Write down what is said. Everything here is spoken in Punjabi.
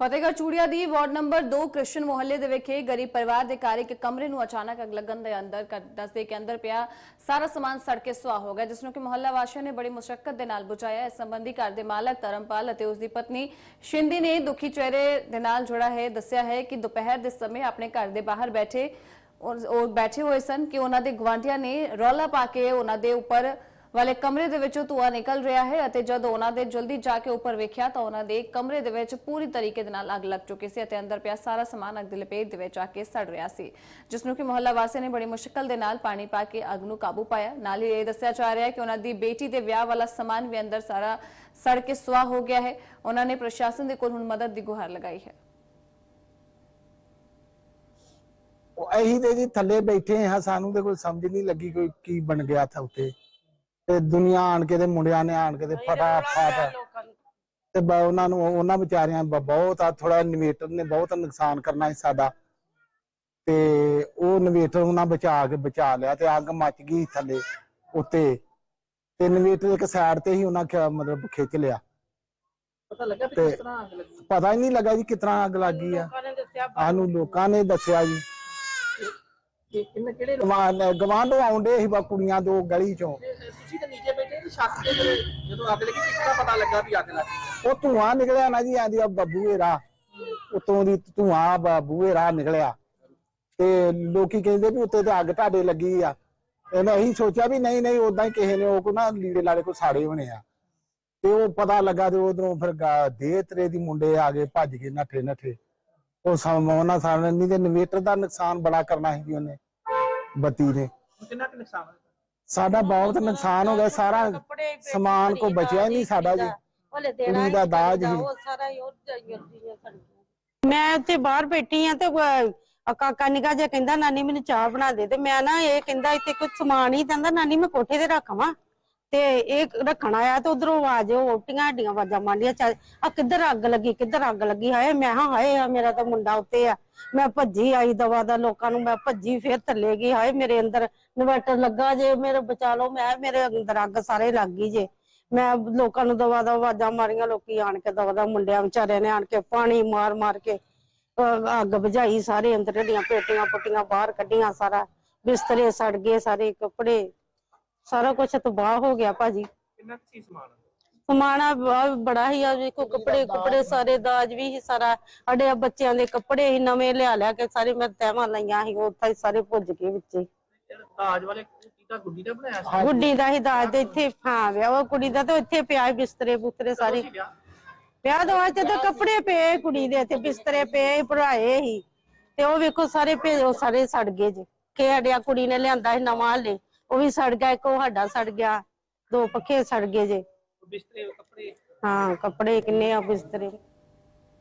ਫਤਿਹਗੜ੍ਹ ਚੂੜੀਆ ਦੀ ਵਾਰਡ ਨੰਬਰ 2 ਕ੍ਰਿਸ਼ਨ ਮੁਹੱਲੇ ਦੇ ਵਿਖੇ ਗਰੀਬ ਪਰਿਵਾਰ ਦੇ ਘਰ ਇੱਕ ਕਮਰੇ ਨੂੰ ਅਚਾਨਕ ਅੱਗ ਲੱਗਣ ਦੇ ਅੰਦਰ ਦੱਸਦੇ ਕਿ ਅੰਦਰ ਪਿਆ ਸਾਰਾ ਸਮਾਨ ਸੜ ਕੇ ਸੁਆਹ ਹੋ ਗਿਆ, ਜਿਸ ਨੂੰ ਕਿ ਮੁਹੱਲਾ ਵਾਸੀਆਂ ਨੇ ਬੜੀ ਮੁਸ਼ਕਲ ਦੇ ਨਾਲ ਬੁਝਾਇਆ। ਇਸ ਸੰਬੰਧੀ ਘਰ ਦੇ ਮਾਲਕ ਧਰਮਪਾਲ ਅਤੇ ਉਸ ਦੀ ਪਤਨੀ ਸ਼ਿੰਦੀ ਨੇ ਦੁਖੀ ਚਿਹਰੇ ਦੇ ਨਾਲ ਜੁੜਾ ਹੈ, ਦੱਸਿਆ ਹੈ ਕਿ ਦੁਪਹਿਰ ਦੇ ਸਮੇਂ ਆਪਣੇ ਘਰ ਦੇ ਬਾਹਰ ਬੈਠੇ ਉਹ ਬੈਠੇ ਹੋਏ ਸਨ ਕਿ ਉਹਨਾਂ ਦੇ ਗਵਾਂਢੀਆਂ ਨੇ ਰੌਲਾ ਪਾ ਕੇ ਉਹਨਾਂ ਦੇ ਉੱਪਰ ਵਾਲੇ ਕਮਰੇ ਦੇ ਵਿੱਚੋਂ ਧੂਆ ਨਿਕਲ ਰਿਹਾ ਹੈ ਅਤੇ ਜਦ ਉਹਨਾਂ ਦੇ ਜਲਦੀ ਜਾ ਕੇ ਉੱਪਰ ਵੇਖਿਆ ਤਾਂ ਉਹਨਾਂ ਦੇ ਕਮਰੇ ਦੇ ਵਿੱਚ ਪੂਰੀ ਤਰੀਕੇ ਦੇ ਨਾਲ ਅੱਗ ਲੱਗ ਚੁੱਕੀ ਸੀ ਅਤੇ ਅੰਦਰ ਪਿਆ ਸਾਰਾ ਸਮਾਨ ਅੱਗ ਦੀ ਲਪੇਟ ਦੇ ਵਿੱਚ ਆ ਕੇ ਸੜ ਰਿਹਾ ਸੀ, ਜਿਸ ਨੂੰ ਕਿ ਮੁਹੱਲਾ ਵਾਸੀਆਂ ਨੇ ਬੜੀ ਮੁਸ਼ਕਲ ਦੇ ਨਾਲ ਪਾਣੀ ਪਾ ਕੇ ਅੱਗ ਨੂੰ ਕਾਬੂ ਪਾਇਆ। ਨਾਲ ਹੀ ਇਹ ਦੱਸਿਆ ਜਾ ਰਿਹਾ ਹੈ ਕਿ ਉਹਨਾਂ ਦੀ ਬੇਟੀ ਦੇ ਵਿਆਹ ਵਾਲਾ ਸਮਾਨ ਵੀ ਅੰਦਰ ਸਾਰਾ ਸੜ ਕੇ ਸੁਆਹ ਹੋ ਗਿਆ ਹੈ। ਉਹਨਾਂ ਨੇ ਪ੍ਰਸ਼ਾਸਨ ਦੇ ਕੋਲ ਹੁਣ ਮਦਦ ਦੀ ਗੁਹਾਰ ਲਗਾਈ ਹੈ। ਉਹ ਅਸੀਂ ਤੇ ਜੀ ਥੱਲੇ ਬੈਠੇ ਹਾਂ, ਸਾਨੂੰ ਤੇ ਕੋਈ ਸਮਝ ਨਹੀਂ ਲੱਗੀ ਕੋਈ ਕੀ ਬਣ ਗਿਆ ਥਾ ਉੱਤੇ। ਤੇ ਦੁਨੀਆ ਆਣ ਕੇ ਤੇ ਮੁੰਡਿਆਂ ਨੇ ਆਣ ਕੇ ਤੇ ਫਟਾਫਟ ਤੇ ਬ- ਉਹਨਾਂ ਨੂੰ ਉਹਨਾਂ ਵਿਚਾਰਿਆਂ ਬ- ਬਹੁਤ ਆ ਥੋੜਾ ਇਨਵੇਟਰ ਨੇ ਬਹੁਤ ਨੁਕਸਾਨ ਕਰਨਾ ਸੀ ਸਾਡਾ। ਤੇ ਉਹ ਇਨਵੇਟਰ ਉਹਨਾਂ ਬਚਾ ਕੇ ਬਚਾ ਲਿਆ ਤੇ ਅੱਗ ਮੱਚ ਗਈ ਥੱਲੇ ਉੱਤੇ। ਤੇ ਇਨਵੇਟਰ ਇੱਕ ਸਾਈਡ ਤੇ ਹੀ ਉਹਨਾਂ ਖ- ਮਤਲਬ ਖਿੱਚ ਲਿਆ। ਪਤਾ ਲੱਗਾ ਵੀ ਤੇ- ਕਿਸ ਤਰ੍ਹਾਂ ਅੱਗ ਲੱਗੀ? ਪਤਾ ਹੀ ਨਹੀਂ ਲੱਗਾ ਜੀ ਕਿਤਨਾ ਅੱਗ ਲੱਗ ਆ। ਲੋਕਾਂ ਨੇ ਦੱਸਿਆ ਸਾਨੂੰ ਲੋਕਾਂ ਨੇ ਦੱਸਿਆ ਜੀ। ਕਿ ਕਿੰਨੇ ਕਿਹੜੇ ਲੋਕ? ਗਵਾਂ ਗਵਾਂਢੋਂ ਆਉਂਦੇ ਸੀ ਬਾ ਕੁੜੀਆਂ ਦੋ ਗਲੀ ਚੋਂ। ਤੁਸੀਂ ਤਾਂ ਨੀਚੇ ਬੈਠੇ ਤੇ ਛੱਤ ਤੇ ਜਦੋਂ ਅੱਗ ਲੱਗੀ ਕਿਸ ਤਰ੍ਹਾਂ ਪਤਾ ਲੱਗਾ ਵੀ ਅੱਗ ਲੱਗ ਉਹ ਧੂਆਂ ਨਿਕਲਿਆ ਨਾ ਜੀ ਆਂਦੀ ਆ ਬੱਬੂਏ ਰਾਹ ਉਤੋਂ ਦੀ ਧੂਆਂ ਬੱਬੂਏ ਰਾਹ ਨਿਕਲਿਆ। ਤੇ ਲੋਕੀ ਕਹਿੰਦੇ ਵੀ ਉੱਤੇ ਤੇ ਅੱਗ ਤੁਹਾਡੇ ਲੱਗੀ ਆ। ਇਹਨੇ ਇਹੀ ਸੋਚਿਆ ਵੀ ਨਹੀਂ ਨਹੀਂ ਉਦਾਂ ਹੀ ਕਿਸੇ ਨੇ ਉਹ ਕੋ ਨਾ ਲੀੜੇ ਲਾੜੇ ਕੋ ਸਾੜੇ ਹੋਣੇ ਆ। ਤੇ ਉਹ ਪਤਾ ਲੱਗਾ ਤੇ ਉਧਰੋਂ ਫਿਰ ਦੇਹ ਤਰੇ ਦੀ ਮੁੰਡੇ ਆ ਗਏ ਭੱਜ ਕੇ ਨੱਠੇ ਨੱਠੇ। ਉਹ ਸਮ ਉਹਨਾਂ ਸਾਰਿਆਂ ਨਹੀਂ ਤੇ ਇਨਵੇਟਰ ਦਾ ਨੁਕਸਾਨ ਬੜਾ ਕਰਨਾ ਸੀ ਉਹਨੇ ਬੱਤੀ ਨੇ। ਹੁਣ ਕਿੰਨਾ ਕੁ ਨੁਕਸਾਨ ਹੋਇਆ? ਸਾਡਾ ਬਹੁਤ ਨੁਕਸਾਨ ਹੋ ਗਿਆ ਸਾਰਾ ਸਮਾਨ ਕੋ ਬਚਿਆ ਹੀ ਨਹੀਂ ਸਾਡਾ ਜੀ। ਉਹਲੇ ਕੁੜੀ ਦਾ ਦਾਜ ਹੀ। ਉਹ ਸਾਰਾ ਹੀ ਉਹ ਜਾਈਆਂ ਦੀਆਂ ਮੈਂ ਉੱਥੇ ਬਾਹਰ ਬੈਠੀ ਆ ਤੇ ਅਹ, ਆ ਕਾਕਾ ਨਿਕਾ ਜਿਹਾ ਕਹਿੰਦਾ ਨਾਨੀ ਮੈਨੂੰ ਚਾਹ ਬਣਾ ਦੇ। ਤੇ ਮੈਂ ਨਾ ਇਹ ਕਹਿੰਦਾ ਇੱਥੇ ਕੁਝ ਸਮਾਨ ਹੀ ਕਹਿੰਦਾ ਨਾਨੀ ਮੈਂ ਕੋਠੇ ਤੇ ਰੱਖਾਂ ਤੇ ਇਹ ਰੱਖਣ ਆਇਆ ਤੇ ਉਧਰੋਂ ਆਵਾਜ਼, ਉਹ ਉੱਟੀਆਂ ਆਵਾਜ਼ਾਂ ਮਾਰਦੀਆਂ ਆ ਕਿੱਧਰ ਅੱਗ ਲੱਗੀ, ਕਿੱਧਰ ਅੱਗ ਲੱਗੀ, ਹਾਏ, ਮੈਂ ਹਾਂ ਹਾਏ ਆ ਮੇਰਾ ਤਾਂ ਮੁੰਡਾ ਉੱਤੇ ਆ, ਮੈਂ ਭੱਜੀ ਆਈ ਦਵਾ ਦਾ, ਲੋਕਾਂ ਨੂੰ ਮੈਂ ਭੱਜੀ, ਫੇਰ ਥੱਲੇ ਗਈ, ਹਾਏ, ਮੇਰੇ ਅੰਦਰ ਇਨਵਰਟਰ ਲੱਗਾ ਜੇ, ਮੇਰੇ ਬਚਾ ਲਓ, ਮੈਂ, ਮੇਰੇ ਅੰਦਰ ਅੱਗ ਸਾਰੇ ਲੱਗ ਗਈ ਜੇ। ਮੈਂ ਲੋਕਾਂ ਨੂੰ ਦਵਾ ਦਾ ਆਵਾਜ਼ਾਂ ਮਾਰੀਆਂ, ਲੋਕੀ ਆਣ ਕੇ ਦਵਾ ਦਾ ਮੁੰਡਿਆਂ ਵਿਚਾਰਿਆਂ ਨੇ ਆਣ ਕੇ ਪਾਣੀ ਮਾਰ ਮਾਰ ਕੇ ਅੱਗ ਬੁਝਾਈ, ਸਾਰੇ ਅੰਦਰ ਦੀਆਂ ਪੇਟੀਆਂ ਪੁੱਟੀਆਂ ਬਾਹਰ ਕੱਢੀਆਂ ਸਾਰਾ, ਬਿਸਤਰੇ ਸੜ ਗਏ ਸਾਰੇ ਕੱਪੜੇ। ਸਾਰਾ ਕੁਝ ਤਬਾਹ ਹੋ ਗਿਆ ਭਾਜੀ। ਕਿੰਨਾ ਕੁ ਸੀ ਸਮਾਨ? ਬੜਾ ਹੀ ਆ ਵੇਖੋ ਕੱਪੜੇ ਕੱਪੜੇ ਸਾਰੇ ਦਾਜ ਵੀ ਸੀ ਸਾਰਾ ਸਾਡੇ ਬੱਚਿਆਂ ਦੇ ਕੱਪੜੇ ਹੀ ਨਵੇਂ ਲਿਆ ਲਿਆ ਕੇ ਸਾਰੇ ਮੈਂ ਤਹਿਵਾਂ ਲਈਆਂ ਸੀ ਉਹ ਉੱਥੇ ਹੀ ਸਾਰੇ ਭੁੱਜ ਗਏ ਵਿੱਚੇ। ਜਿਹੜਾ ਦਾਜ ਵਾਲੇ ਕੀਤਾ ਗੁੱਡੀ ਦਾ ਬਣਾਇਆ ਸੀ? ਗੁੱਡੀ ਦਾ ਹੀ ਦਾਜ ਤੇ ਇੱਥੇ ਹਾਂ ਵਿਆਹ ਉਹ ਕੁੜੀ ਦਾ ਤਾਂ ਇੱਥੇ ਪਿਆ ਸੀ ਬਿਸਤਰੇ ਬੁਸਤਰੇ ਸਾਰੇ। ਸੀ ਵਿਆਹ? ਵਿਆਹ ਤੋਂ ਬਾਅਦ ਜਦੋਂ ਕੱਪੜੇ ਪਏ ਕੁੜੀ ਦੇ ਤੇ ਬਿਸਤਰੇ ਪਏ ਭਰਾਏ ਹੀ ਤੇ ਉਹ ਵੇਖੋ ਸਾਰੇ ਭੇ ਉਹ ਸਾਰੇ ਸੜ ਗਏ ਜੀ। ਕਿ ਸਾਡਿਆ ਕੁੜੀ ਨੇ ਲਿਆਂਦਾ ਸੀ ਨਵਾਂ ਹਲੇ। ਉਹ ਵੀ ਸੜ ਗਿਆ ਇੱਕ ਉਹ ਸਾਡਾ ਸੜ ਗਿਆ ਦੋ ਪੱਖੇ ਸੜ ਗਏ ਜੇ। ਬਿਸਤਰੇ ਕੱਪੜੇ? ਹਾਂ ਕੱਪੜੇ ਕਿੰਨੇ ਆ ਬਿਸਤਰੇ।